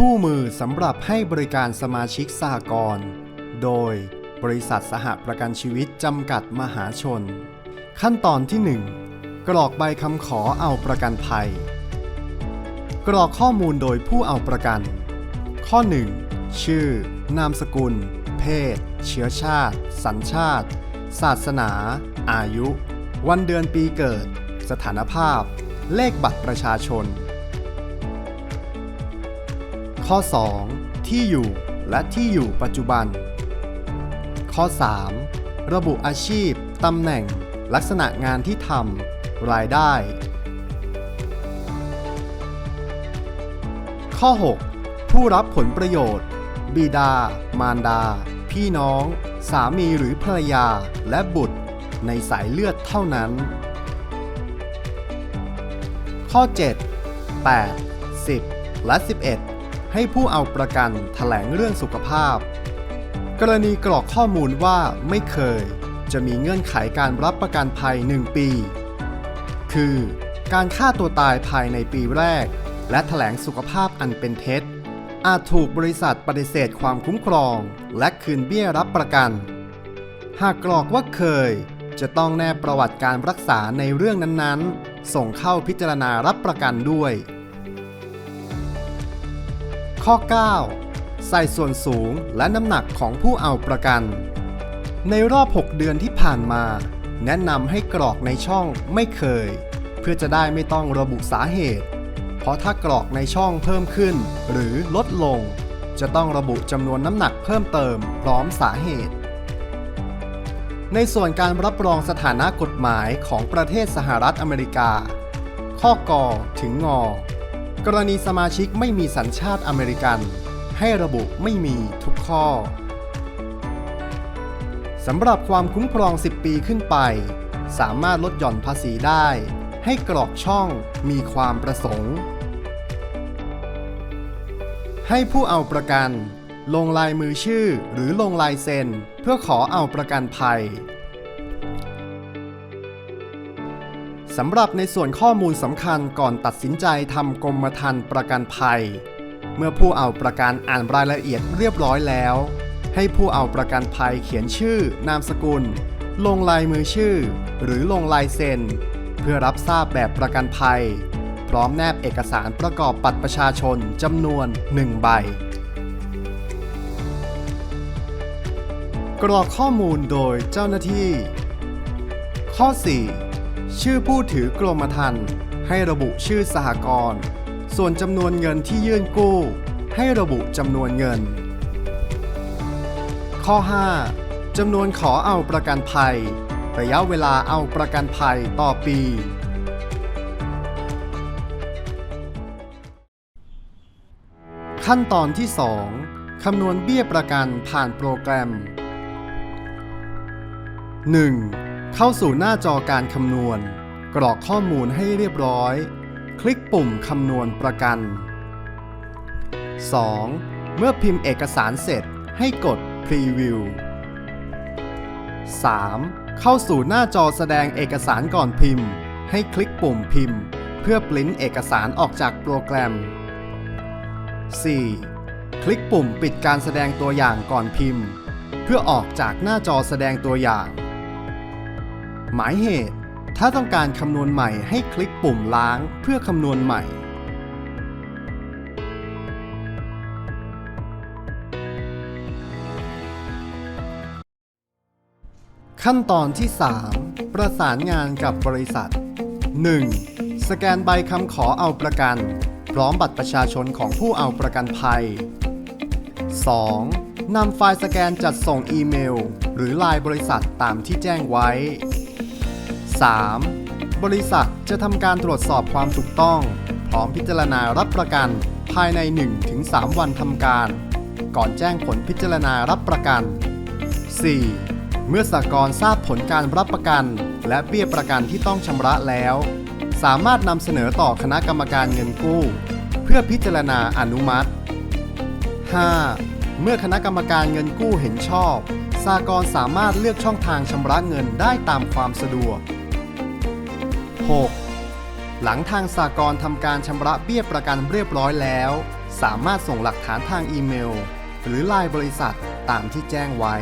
คู่มือสำหรับให้บริการสมาชิกสหกรณ์โดยบริษัทสหประกันชีวิตจำกัดมหาชน ขั้นตอนที่ 1 กรอกใบคำขอเอาประกันภัย กรอกข้อมูลโดยผู้เอาประกัน ข้อ 1 ชื่อ นามสกุล เพศ เชื้อชาติ สัญชาติ ศาสนา อายุ วันเดือนปีเกิด สถานภาพ เลขบัตรประชาชน ข้อ 2 ที่อยู่และที่อยู่ปัจจุบัน ข้อ 3 ระบุอาชีพ ตำแหน่ง ลักษณะงานที่ทำรายได้ ข้อ 6 ผู้รับผลประโยชน์ บิดา มารดา พี่น้อง สามีหรือภรรยา และบุตร ในสายเลือดเท่านั้น ข้อ 7 8 10 และ 11 ให้ผู้เอาประกันแถลงเรื่องสุขภาพ กรณีกรอกข้อมูลว่าไม่เคย จะมีเงื่อนไขการรับประกันภัย 1 ปี คือ การฆ่าตัวตายภายในปีแรก และแถลงสุขภาพอันเป็นเท็จ อาจถูกบริษัทปฏิเสธความคุ้มครอง และคืนเบี้ยรับประกัน หากกรอกว่าเคย จะต้องแนบประวัติการรักษาในเรื่องนั้นๆ ส่งเข้าพิจารณารับประกันด้วย ข้อ 9 ใส่ส่วนสูงและน้ำหนักของผู้เอาประกัน ในรอบ 6 เดือนที่ผ่านมา แนะนำให้กรอกในช่องไม่เคย เพื่อจะได้ไม่ต้องระบุสาเหตุ เพราะถ้ากรอกในช่องเพิ่มขึ้น หรือลดลง จะต้องระบุจำนวนน้ำหนักเพิ่มเติมพร้อมสาเหตุ ในส่วนการรับรองสถานะกฎหมายของประเทศสหรัฐอเมริกา ข้อกอถึงงอ กรณีสมาชิกไม่มีสัญชาติอเมริกัน ให้ระบุไม่มีทุกข้อสำหรับความคุ้มครอง 10 ปีขึ้นไป สามารถลดหย่อนภาษีได้ ให้กรอกช่องมีความประสงค์ ให้ผู้เอาประกัน ลงลายมือชื่อหรือลงลายเซ็น เพื่อขอเอาประกันภัย สำหรับในส่วนข้อมูลสำคัญก่อนตัดสินใจทำกรมธรรม์ประกันภัย เมื่อผู้เอาประกันอ่านรายละเอียดเรียบร้อยแล้ว ให้ผู้เอาประกันภัยเขียนชื่อ นามสกุล ลงลายมือชื่อ หรือลงลายเซ็น เพื่อรับทราบแบบประกันภัย พร้อมแนบเอกสารประกอบบัตรประชาชนจำนวน 1 ใบ กรอกข้อมูลโดยเจ้าหน้าที่ ข้อ 4 ชื่อผู้ถือกรมธรรม์ให้ระบุชื่อสหกรณ์ส่วนจำนวนเงินที่ยื่นกู้ ให้ระบุจำนวนเงิน ข้อ 5จำนวนขอเอาประกันภัย ระยะเวลาเอาประกันภัยต่อปี ขั้นตอนที่ 2คำนวณเบี้ยประกันผ่านโปรแกรม 1. เข้าสู่หน้าจอการคำนวณ กรอกข้อมูลให้เรียบร้อย คลิกปุ่มคำนวณประกัน 2. เมื่อพิมพ์เอกสารเสร็จให้กด Preview 3. เข้าสู่หน้าจอแสดงเอกสารก่อนพิมพ์ ให้คลิกปุ่มพิมพ์ เพื่อปริ้นเอกสารออกจากโปรแกรม 4. คลิกปุ่มปิดการแสดงตัวอย่างก่อนพิมพ์ เพื่อออกจากหน้าจอแสดงตัวอย่าง หมายเหตุ ถ้าต้องการคำนวณใหม่ให้คลิกปุ่มล้างเพื่อคำนวณใหม่ขั้นตอนที่ 3 ประสานงานกับบริษัท 1. สแกนใบคำขอเอาประกัน พร้อมบัตรประชาชนของผู้เอาประกันภัย 2. นำไฟล์สแกนจัดส่งอีเมล หรือไลน์บริษัทตามที่แจ้งไว้ 3. บริษัทจะทำการตรวจสอบความถูกต้อง พร้อมพิจารณารับประกัน ภายใน 1-3 วันทำการ ก่อนแจ้งผลพิจารณารับประกัน 4. เมื่อสากลทราบผลการรับประกัน และเบี้ยประกันที่ต้องชำระแล้ว สามารถนำเสนอต่อคณะกรรมการเงินกู้ เพื่อพิจารณาอนุมัติ 5. เมื่อคณะกรรมการเงินกู้เห็นชอบสากลสามารถเลือกช่องทางชำระเงินได้ตามความสะดวก 6. หลังทางสากลทำการชำระเบี้ยประกันเรียบร้อยแล้ว สามารถส่งหลักฐานทางอีเมล หรือไลน์บริษัทตามที่แจ้งไว้